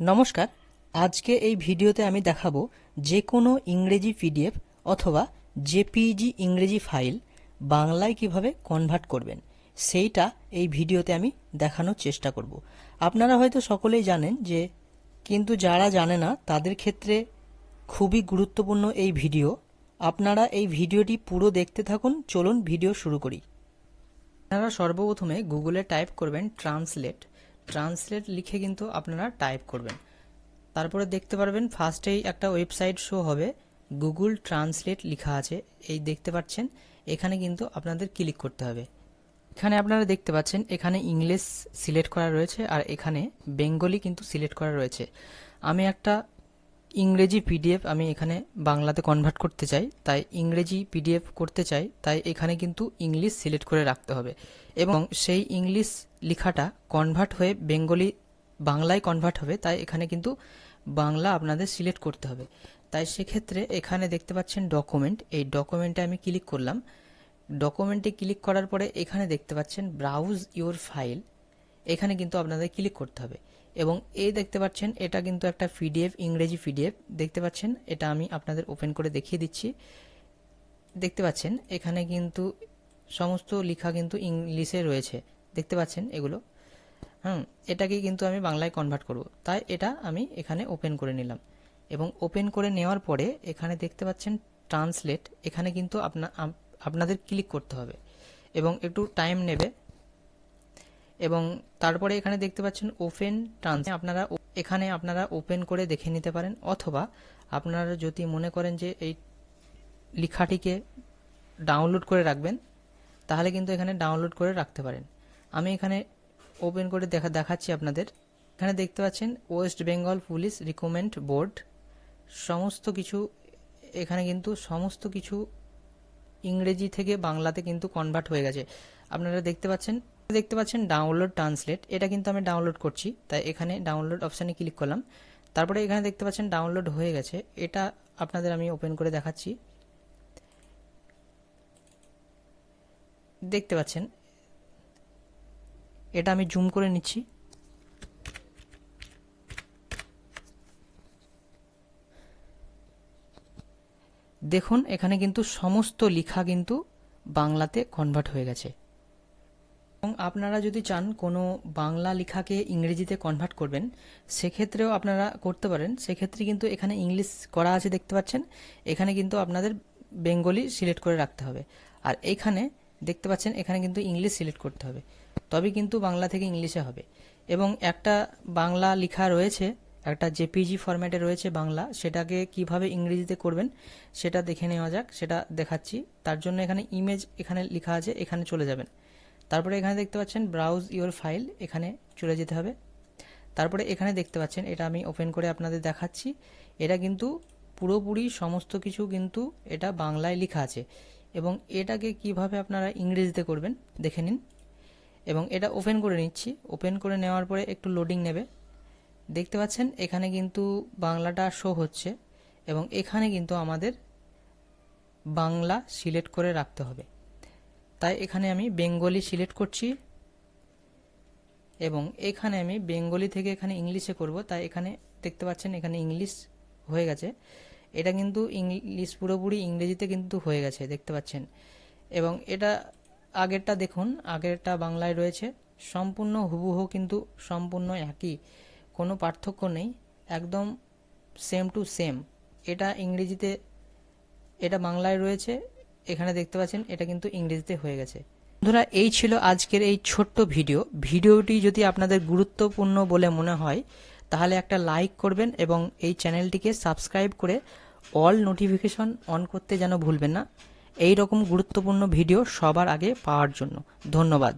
নমস্কার, আজকে এই ভিডিওতে আমি দেখাবো যে কোনো ইংরেজি পিডিএফ অথবা জেপিইজি ইংরেজি ফাইল বাংলায় কীভাবে কনভার্ট করবেন। সেইটা এই ভিডিওতে আমি দেখানোর চেষ্টা করব। আপনারা হয়তো সকলেই জানেন যে, কিন্তু যারা জানে না, তাদের ক্ষেত্রে খুবই গুরুত্বপূর্ণ এই ভিডিও। আপনারা এই ভিডিওটি পুরো দেখতে থাকুন। চলুন ভিডিও শুরু করি। আপনারা সর্বপ্রথমে গুগলে টাইপ করবেন ট্রান্সলেট। ট্রান্সলেট লিখে কিন্তু আপনারা টাইপ করবেন। তারপরে দেখতে পারবেন ফার্স্টেই একটা ওয়েবসাইট শো হবে। গুগল ট্রান্সলেট লেখা আছে। এই দেখতে পাচ্ছেন, এখানে কিন্তু আপনাদের ক্লিক করতে হবে। এখানে আপনারা দেখতে পাচ্ছেন, এখানে ইংলিশ সিলেক্ট করা রয়েছে আর এখানে বেঙ্গলি কিন্তু সিলেক্ট করা রয়েছে। আমি একটা ইংরেজি পিডিএফ আমি এখানে বাংলাতে কনভার্ট করতে চাই। তাই ইংরেজি পিডিএফ করতে চাই, তাই এখানে কিন্তু ইংলিশ সিলেক্ট করে রাখতে হবে। এবং সেই ইংলিশ লেখাটা কনভার্ট হয়ে বেঙ্গলি বাংলায় কনভার্ট হবে, তাই এখানে কিন্তু বাংলা আপনাদের সিলেক্ট করতে হবে। তাই সেক্ষেত্রে এখানে দেখতে পাচ্ছেন ডকুমেন্ট এই ডকুমেন্টে আমি ক্লিক করলাম। ডকুমেন্টে ক্লিক করার পরে এখানে দেখতে পাচ্ছেন ব্রাউজ ইওর ফাইল এখানে কিন্তু আপনাদের ক্লিক করতে হবে। এবং এই দেখতে পাচ্ছেন, এটা কিন্তু একটা পিডিএফ, ইংরেজি পিডিএফ। দেখতে পাচ্ছেন, এটা আমি আপনাদের ওপেন করে দেখিয়ে দিচ্ছি। দেখতে পাচ্ছেন, এখানে কিন্তু সমস্ত লেখা কিন্তু ইংলিশে রয়েছে। দেখতে পাচ্ছেন এগুলো? হুম, এটাকে কিন্তু আমি বাংলায় কনভার্ট করব। তাই এটা আমি এখানে ওপেন করে নিলাম। এবং ওপেন করে নেওয়ার পরে এখানে দেখতে পাচ্ছেন ট্রান্সলেট এখানে কিন্তু আপনা আপনাদের ক্লিক করতে হবে। এবং একটু টাইম নেবে। এবং তারপরে এখানে দেখতে পাচ্ছেন ওপেন ট্রান্স আপনারা এখানে আপনারা ওপেন করে দেখে নিতে পারেন। অথবা আপনারা যদি মনে করেন যে এই লেখাটিকে ডাউনলোড করে রাখবেন, তাহলে কিন্তু এখানে ডাউনলোড করে রাখতে পারেন। আমি এখানে ওপেন করে দেখা দেখাচ্ছি আপনাদের। এখানে দেখতে পাচ্ছেন West Bengal police recommend board সমস্ত কিছু এখানে কিন্তু সমস্ত কিছু ইংরেজি থেকে বাংলাতে কিন্তু কনভার্ট হয়ে গেছে। আপনারা দেখতে পাচ্ছেন দেখতে পাচ্ছেন ডাউনলোড ট্রান্সলেট এটা কিন্তু আমি ডাউনলোড করছি, তাই এখানে ডাউনলোড অপশানে ক্লিক করলাম। তারপরে এখানে দেখতে পাচ্ছেন ডাউনলোড হয়ে গেছে। এটা আপনাদের আমি ওপেন করে দেখাচ্ছি। দেখতে পাচ্ছেন, এটা আমি জুম করে নিচ্ছি। দেখুন, এখানে কিন্তু সমস্ত লেখা কিন্তু বাংলাতে কনভার্ট হয়ে গেছে। এবং আপনারা যদি চান কোনো বাংলা লেখাকে ইংরেজিতে কনভার্ট করবেন, সেক্ষেত্রেও আপনারা করতে পারেন। সেক্ষেত্রে কিন্তু এখানে ইংলিশ করা আছে দেখতে পাচ্ছেন। এখানে কিন্তু আপনাদের বেঙ্গলি সিলেক্ট করে রাখতে হবে। আর এখানে দেখতে পাচ্ছেন, এখানে কিন্তু ইংলিশ সিলেক্ট করতে হবে। তবে কিন্তু বাংলা থেকে ইংলিশে হবে। এবং একটা বাংলা লেখা রয়েছে, একটা জেপিজি ফরম্যাটে রয়েছে বাংলা, সেটাকে কীভাবে ইংরেজিতে করবেন, সেটা দেখে নেওয়া যাক, সেটা দেখাচ্ছি। তার জন্য এখানে ইমেজ এখানে লেখা আছে, এখানে চলে যাবেন। তারপরে এখানে দেখতে পাচ্ছেন ব্রাউজ ইওর ফাইল এখানে চলে যেতে হবে। তারপরে এখানে দেখতে পাচ্ছেন, এটা আমি ওপেন করে আপনাদের দেখাচ্ছি। এটা কিন্তু পুরোপুরি সমস্ত কিছু কিন্তু এটা বাংলায় লেখা আছে এবং এটাকে কীভাবে আপনারা ইংরেজিতে করবেন দেখে নিন। এবং এটা ওপেন করে নিচ্ছি। ওপেন করে নেওয়ার পরে একটু লোডিং নেবে। দেখতে পাচ্ছেন, এখানে কিন্তু বাংলাটা শো হচ্ছে এবং এখানে কিন্তু আমাদের বাংলা সিলেক্ট করে রাখতে হবে। তাই এখানে আমি বেঙ্গলি সিলেক্ট করছি এবং এখানে আমি বেঙ্গলি থেকে এখানে ইংলিশে করব। তাই এখানে দেখতে পাচ্ছেন এখানে ইংলিশ হয়ে গেছে। এটা কিন্তু ইংলিশ পুরোপুরি ইংরেজিতে কিন্তু হয়ে গেছে, দেখতে পাচ্ছেন। এবং এটা আগেরটা দেখুন, আগেরটা বাংলায় রয়েছে। সম্পূর্ণ হুবহু কিন্তু সম্পূর্ণ একই, কোনো পার্থক্য নেই, একদম সেম টু সেম এটা ইংরেজিতে, এটা বাংলায় রয়েছে। এখানে দেখতে পাচ্ছেন, এটা কিন্তু ইংরেজিতে হয়ে গেছে। বন্ধুরা, এই ছিল আজকের এই ছোট্ট ভিডিও। ভিডিওটি যদি আপনাদের গুরুত্বপূর্ণ বলে মনে হয়, তাহলে একটা লাইক করবেন এবং এই চ্যানেলটিকে সাবস্ক্রাইব করে অল নোটিফিকেশন অন করতে যেন ভুলবেন না। এই রকম গুরুত্বপূর্ণ ভিডিও সবার আগে পাওয়ার জন্য। ধন্যবাদ।